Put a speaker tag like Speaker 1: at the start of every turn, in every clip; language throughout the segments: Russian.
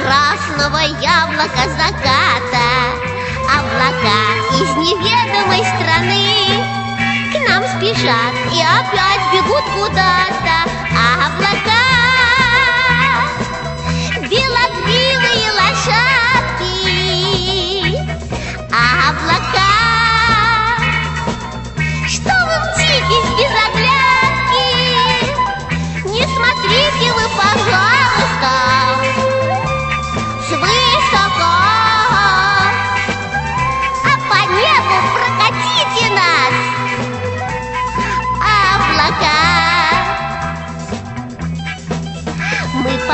Speaker 1: красного яблока заката. Облака из неведомой страны. К нам спешат и опять бегут куда-то. Облака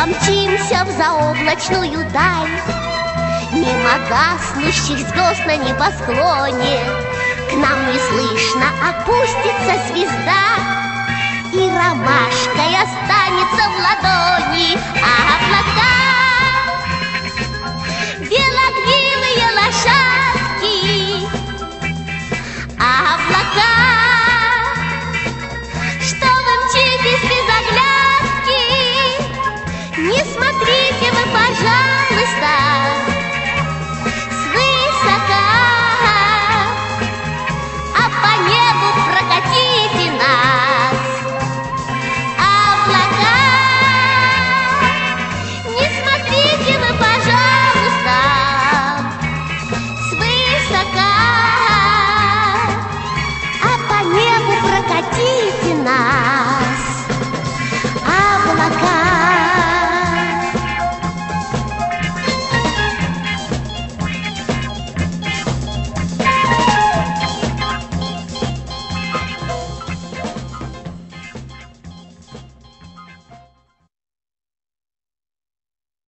Speaker 1: помчимся в заоблачную даль. Мимо гаснущих звезд на небосклоне. К нам неслышно опустится звезда И ромашкой останется в ладони. А смотрите вы, пожалуйста. Свысока. А по небу прокатите нас. Облака. Не смотрите вы, пожалуйста. Свысока. А по небу прокатите нас